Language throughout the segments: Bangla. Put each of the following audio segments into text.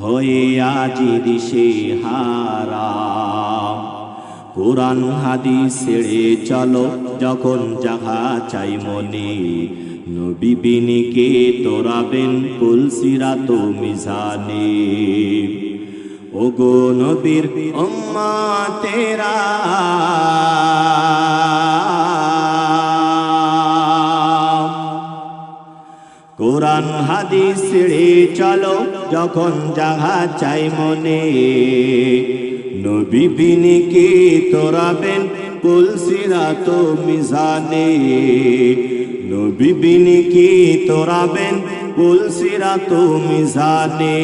হয়ে আজি দিশে হারা। কোরআন হাদিস ছেড়ে চলো, যখন যাহা চাই মনে। নবী বিনিকে তোরাবেন কুলসিরা তো মিজানে। ওগো নবীর উম্মা তেরা কোরআন হাদিস ছেড়ে চলো, যখন যাহা চাই মনে। নবী বিনিকে তোরাবেন কুলসিরা তো মিজানে। নবী বিনিকে তোরাবেন কুলসিরা তো মিজানে।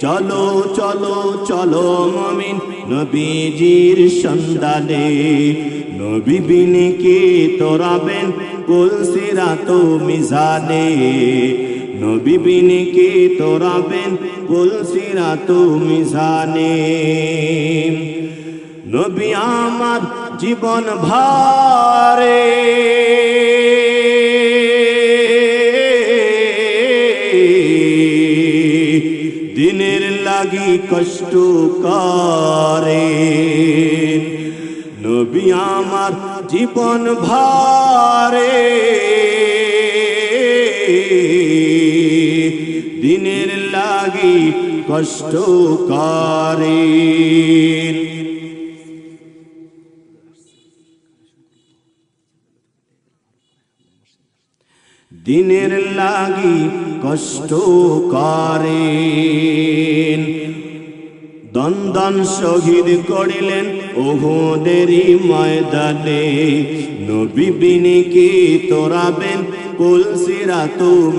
চলো চলো চলো মমিন নবীজির সন্ধানে। নবী বিনিকে তোরাবেন কুলসিরা তো মিজানে, নবী বিনিকে তোরাবেন কুলসিরা তো মিজানে। নবী আমার জীবন ভারে। দিনের লাগি কষ্ট করে। নবী আমার জীবন ভারে। দিনের লাগি কষ্ট করে। দিনের লাগি কষ্ট করেন দন্দন শহীদ করিলেন ওহদেরই ময়দানে। নবী বিনিকে তোরাবেন কুলসিরা তুমি